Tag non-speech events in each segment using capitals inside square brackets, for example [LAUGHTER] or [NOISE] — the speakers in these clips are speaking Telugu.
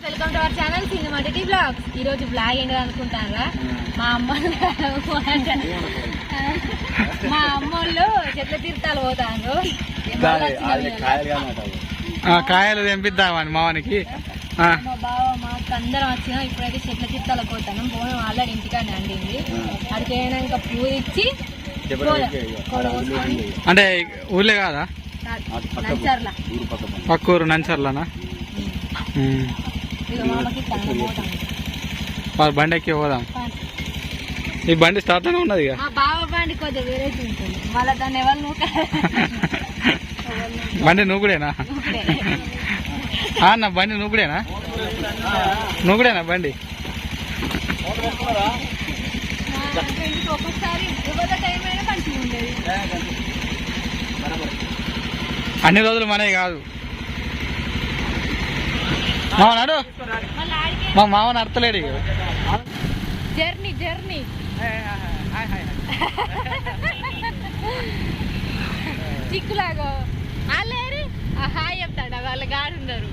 Welcome to our channel cinematity blogs ఈ రోజు బ్లాగ్ ఏంటి అనుకుంటారా? మా అమ్మ మా అమ్మోళ్ళు చెట్ల తీర్థాలు పోతాను ఆ, కాయలు తెంపిద్దామని మావానికి. ఆ, మా బావ మా అక్క అందరం వచ్చినాం ఇప్పుడైతే చెట్ల తీర్థాలు పోతాను. పోను ఆల్రెడీ ఇంటికాడ అండింది. అడిగి అయినాక పూలు ఇచ్చి అంటే ఊళ్ళే కాదా? నంచర్ల. పక్కూరు నంచర్లనా? మరి బండి ఎక్కి పోదాం. ఈ బండి స్టార్ట్ అనే ఉన్నది ఇక. బావ బండి కొద్దిగా వేరే ఉంటుంది మళ్ళీ దాన్ని ఎవరు నూక బండి నువ్వుడేనా ఆ, అన్న బండి నువ్వుడేనా నువ్వుడేనా బండి? అన్ని రోజులు మనవి కాదు. మామ నాడు? మా మామ నడతలేడు జర్నీ జర్నీ. చిక్కులాగో. వాళ్ళేరు హాయ్ చెప్తాడు? వాళ్ళ గాడు ఉన్నారు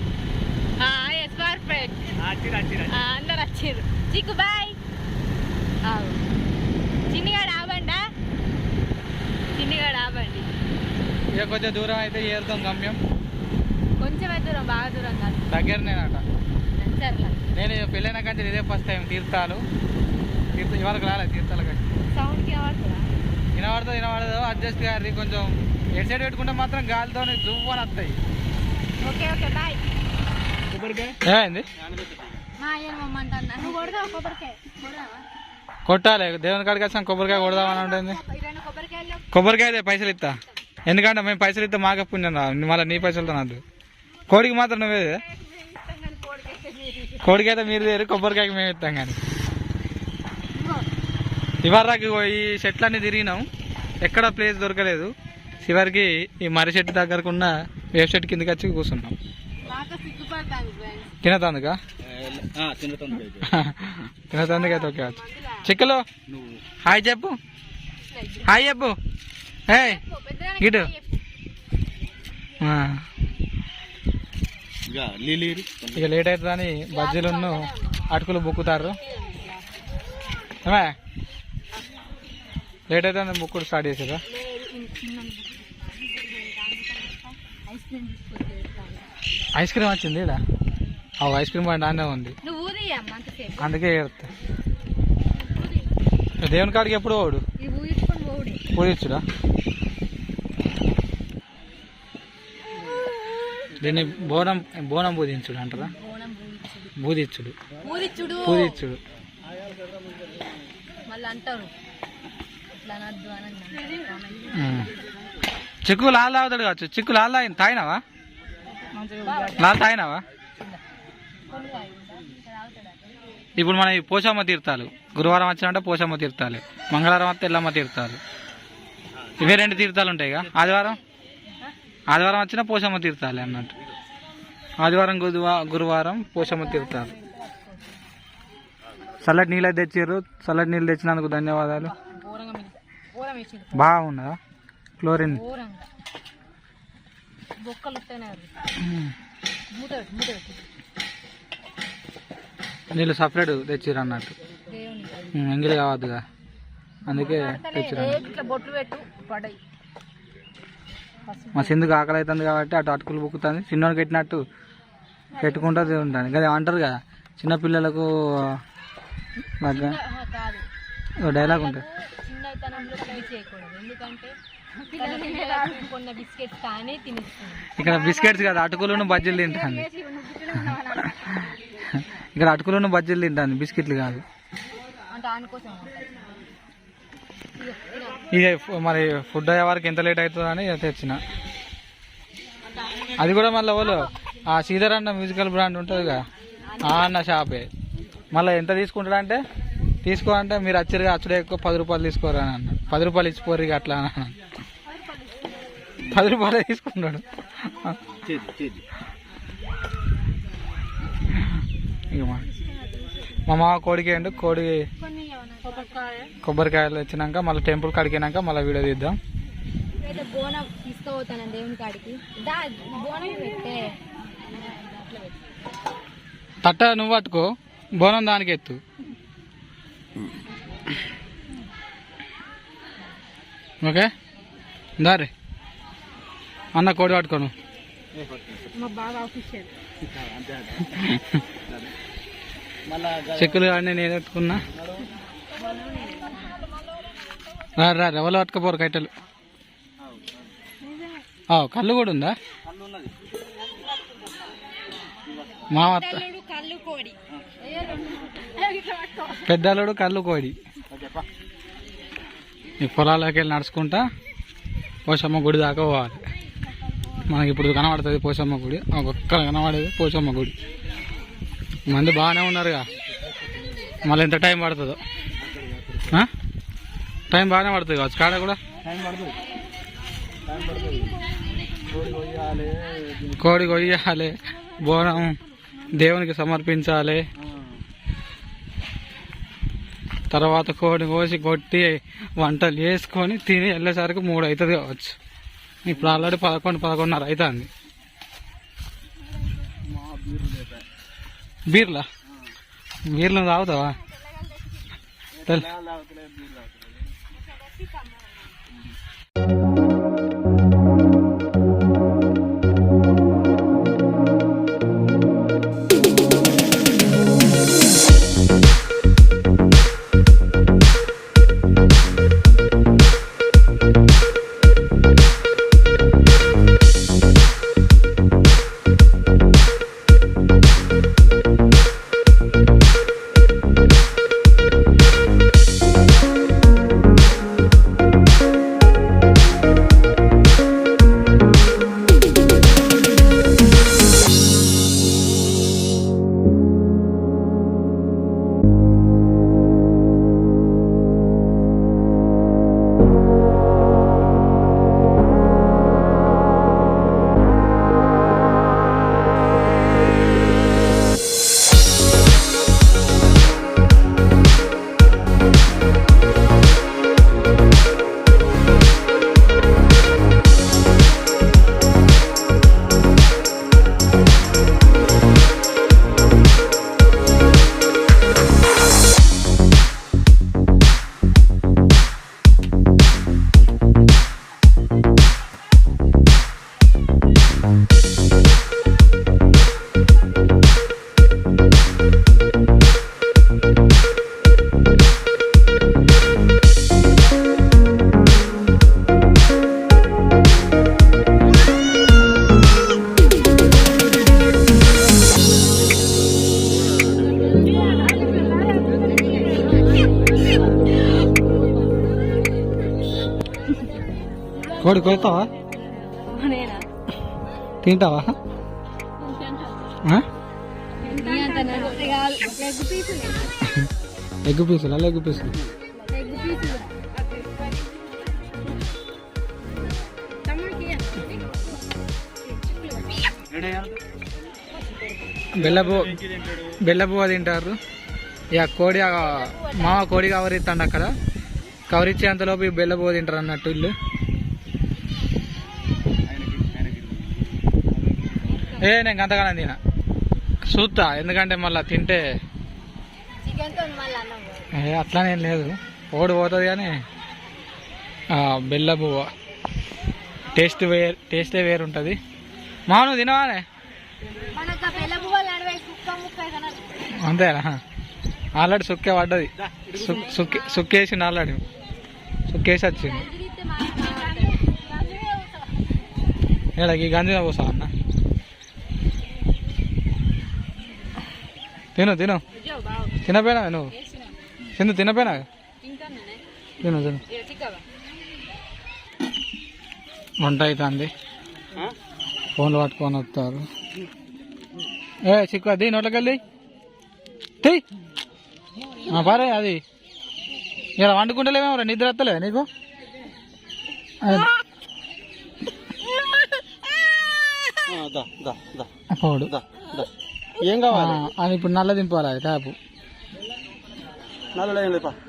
ఎస్ పర్ఫెక్ట్ అందరు వచ్చారు చిక్కు బాయ్. చిన్నిగాడు ఆబండా చిన్నిగాడు ఆబండి ఇక కొంచెం దూరం అయితే ఏరుతాం గమ్యం. కొంచెమే దూరం బాగా దూరం కాదు. దగ్గరనేనట. నేను పెళ్ళైన కంటే ఇదే ఫస్ట్ టైం తీర్థాలు. తీర్థ ఇవాళ రాలేదు తీర్థాలకు సౌండ్కి ఏమవుతుందా వినబడదు వినబడదు? అడ్జస్ట్ గారి కొంచెం ఎడ్ సైడ్ పెట్టుకుంటే మాత్రం గాలితో జువ్వు అని వస్తాయి. Okay okay bye. ఏమైంది కొట్టాలి. దేవుని కాడికి వచ్చాం కొబ్బరికాయ కొడదామని ఉంటుంది. కొబ్బరికాయలు కొబ్బరికాయ పైసలు ఇస్తా ఎందుకంటే మేము పైసలు ఇస్తే మాకే పుణ్యం రా. మళ్ళీ నీ పైసలతో నాదు కోడికి మాత్రం నువ్వే కోడికి అయితే మీరు లేరు కొబ్బరికాయకి మేము ఇస్తాం కానీ. ఇవరకు ఈ చెట్లన్నీ తిరిగినాం. ఎక్కడ ప్లేస్ దొరకలేదు. చివరికి ఈ మర్రి చెట్టు దగ్గరకు ఉన్న వేప చెట్టు కిందకి వచ్చి కూర్చున్నాం. తినతాందుకా? తినతాందుకు అయితే. ఓకే వచ్చు చిక్కలు? హాయ్ చెప్పు. హాయ్ చెప్పు. హే గిటు ఆ. ఇక లేట్ అవుతుందని బజ్జీలున్ను అటుకులు బుక్కుతారు. ఏమే? లేట్ అవుతుంది బుక్కుడు స్టార్ట్ చేసారా ఐస్ క్రీమ్ తీసుకొచ్చి ఐస్ క్రీమ్ వచ్చింది ఇక్కడ ఆ ఐస్ క్రీమ్ బండి ఆనే ఉంది అందుకే ఏడుతా దేవుని కాడికి ఎప్పుడు పోడు ఇది దీన్ని బోనం బోనం పూజించుడు అంటారా? బూదిచ్చుడు ఉమ్. చిక్కు లాల్ తాగుతాడు కావచ్చు. చిక్కు లాల్ తాగి తాగినావా? లాల్ తాగినావా? ఇప్పుడు మన పోషమ్మ తీర్థాలు గురువారం వచ్చినంటే పోషమ్మ తీర్థాలు. మంగళవారం వస్తే ఎల్లమ్మ తీర్థాలు. ఇవే రెండు తీర్థాలు ఉంటాయి ఇక ఆదివారం? ఆదివారం వచ్చినా పోషమ్మ తీర్థాలు అన్నట్టు. ఆదివారం గురువా గురువారం పోషమ్మ తీర్థాలు. చల్లటి నీళ్ళు తెచ్చారు చల్లటి నీళ్ళు తెచ్చినందుకు ధన్యవాదాలు. బాగున్నదా క్లోరిన్. నీళ్ళు సపరేట్ తెచ్చిర్రు అన్నట్టు. ఎంగిలి కావద్దుగా. అందుకే. ఇట్లా బొట్లు పెట్టు పడయి. మా సింధుకు ఆకలి అవుతుంది కాబట్టి అటు అటుకులు బుక్కుతుంది. చిన్నోడికి పెట్టినట్టు పెట్టుకుంటూ ఉంటుంది కదా అంటారు కదా చిన్న పిల్లలకు నాకు కాదు. డైలాగ్ ఉంటుంది. ఇక్కడ బిస్కెట్స్ కదా అటుకులను బజ్జీలు తింటాను [LAUGHS] ఇక్కడ అటుకులను బజ్జీలు తింటాను బిస్కెట్లు కాదు అంటే ఆనుకోసం ఉంటుంది. ఇగో, తిను. ఇక మరి ఫుడ్ అయ్యే వరకు ఎంత లేట్ అవుతుందని తెచ్చిన. అది కూడా మళ్ళీ వాళ్ళు ఆ శ్రీధర్ అన్న మ్యూజికల్ బ్రాండ్ ఉంటుందిగా ఆ అన్న షాపే. మళ్ళీ ఎంత తీసుకుంటాడంటే తీసుకో అంటే మీరు అచ్చరిగా అచ్చుడే ఎక్కువ పది రూపాయలు తీసుకోరు అని పది రూపాయలు ఇచ్చిపోరు ఇక అట్లా అని పది రూపాయలే తీసుకుంటాడు. ఇక మా మా మామ కోడికి అండి కోడి కొబ్బరికాయలు వచ్చినాక మళ్ళీ టెంపుల్ కడిగినాక మళ్ళీ వీడియో తీద్దాం. అయితే బోనం తీసుకుపోతాను దేవుని కాడికి. దా బోనం పెట్టే. తట్ట నువ్వు పట్టుకో. బోనం దానికి ఎత్తు. ఓకే? దారి అన్న కోడి పట్టుకోను చెక్కులు కానీ నేను ఎత్తుకున్నా రా రా ఎవరు పట్టుకపోరు కట్టెలు. ఆ, కళ్ళు కూడా ఉందా? మా అత్త. పెద్దలుడు కళ్ళు కోడి. ఈ పొలాలకి వెళ్ళి నడుచుకుంటా పోషమ్మ గుడి దాకా పోవాలి. మనకి ఇప్పుడు కనబడుతుంది పోషమ్మ గుడి. ఒక్క కనబడేది పోషమ్మ గుడి. మంది బాగానే ఉన్నారుగా. మళ్ళీ ఎంత టైం పడుతుందో. టైం బాగానే పడుతుంది కావచ్చు. కాడ కూడా? టైం పడుతుంది. టైం పడుతుంది. కోడి కొయ్యాలి కోడి కొయ్యాలి బోనం దేవునికి సమర్పించాలి. తర్వాత కోడి కోసి కొట్టి వంటలు చేసుకొని తిని వెళ్ళేసరికి మూడు అవుతుంది కావచ్చు. ఇప్పుడు ఆల్రెడీ పదకొండు పదకొండున్నర అవుతుంది. బీర్లా? బీర్లు తాగుతావా? لا لا لا కోడి కొడతావా నేనా? తింటావా? ఎగ్ పీసులా పీసులు లెగ్ పీసులు? బెల్లపు బెల్లపువ్వ తింటారు. ఇక కోడి మామ కోడి కవరిస్తాడు అక్కడ. కవరిచ్చేంతలోపు ఈ బెల్లపువ్వ తింటారు అన్నట్టు ఇల్లు. ఏ నేను అంతగానే తిన చూస్తా ఎందుకంటే మళ్ళీ తింటే. ఏ అట్లానేం లేదు. ఓడి పోతుంది కానీ ఆ, బెల్లపువ్వ టేస్ట్ వేరు టేస్టే వేరు ఉంటుంది. మా నువ్వు తినవానే అంతేనా? ఆల్రెడీ సుక్కే పడ్డది. సుక్- సుక్కి సుక్కేసింది ఆల్రెడీ. సుక్కేసి వచ్చింది ఇక్కడ ఈ గంజి పోసా అన్న. తిను తిను. తినపోయినా నువ్వు? తిను తినపోయినా? తిను తిను. వంట అవుతుంది ఫోన్లు పట్టుకొని వస్తారు. ఏ చిక్కు అది నోట్లకెళ్ళి. తీ. పారే అది. ఇలా వండుకుంటలేమో నిద్ర వస్తలే నీకు? అది దా దా దా. పోడు. దా దా. ఏం కావాలి? ఆ, అది ఇప్పుడు నల్ల దింపాలి అది ట్యాపు నల్ల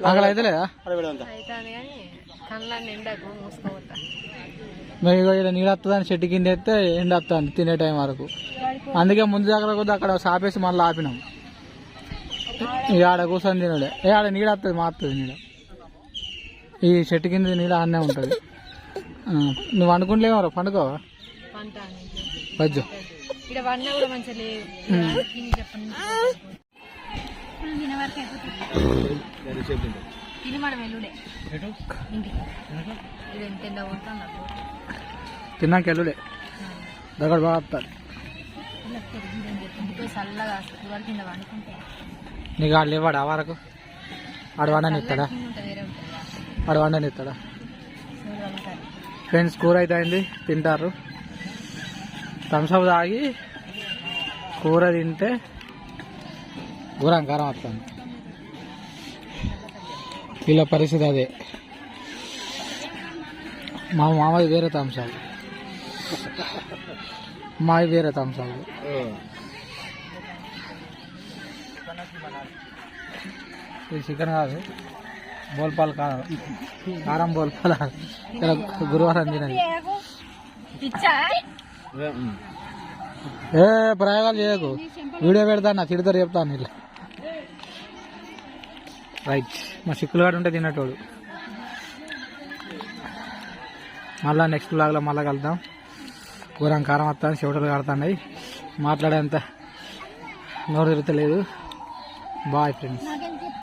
అక్కడ అయితే లేదా? ఇగో ఇక్కడ నీళ్ళు వస్తుందని చెట్టు కింద ఎత్తే ఎండ వస్తుంది తినే టైం వరకు. అందుకే ముందు దగ్గర కొద్ది అక్కడ సాపేసి మళ్ళీ ఆపినాం. ఇక ఆడ కూర్చొని తినలే. ఏ ఆడ నీడ వస్తుంది మారుతుంది నీడ. ఈ చెట్టు కింద నీడ అన్నే ఉంటుంది. నువ్వు అనుకుంటలేమో పండుకో వజ్జు ఇక్కడ కూడా మంచిగా లేదు తిన వరకు అయిపోతుంది. తిని మనం ఇంటికి. ఇది ఎంత ఎండ తిన్నాక దగ్గర బాగా చల్లగా కింద వండుకుంటే నీకు ఆడు లేవాడు ఆ వరకు? ఆడు వండని ఇస్తాడా కింద ఉంటుంది వేరే ఉంటుంది. ఆడు వండని ఇస్తాడా సూర్యుడు వండుతారు ఫ్రెండ్స్ కూర అయితే అయింది. తింటారు. థమ్స్అప్ తాగి కూర తింటే ఘోరం కారం వస్తుంది వీళ్ళ పరిస్థితి అదే. మా మామది వేరే థమ్స్అప్ మాది వేరే థమ్స్అప్ ఇది చికెన్ కాదు. బోల్పాల్ కాదు కారం బోల్పాల్. ఇలా గురువారం తినది. ఏ ప్రయోగాలు చేయకు. వీడియో పెడతాను తిడతారు చెప్తాను ఇలా. రైట్. మా చిక్కులుగాడు ఉంటే తినేటోడు. మళ్ళా నెక్స్ట్ బ్లాగ్లో మళ్ళీ కలుద్దాం. కూరం కారం వస్తాను చెవటలు కడుతున్నాయి మాట్లాడేంత నోరు తిరుగుతలేదు. Bye friends.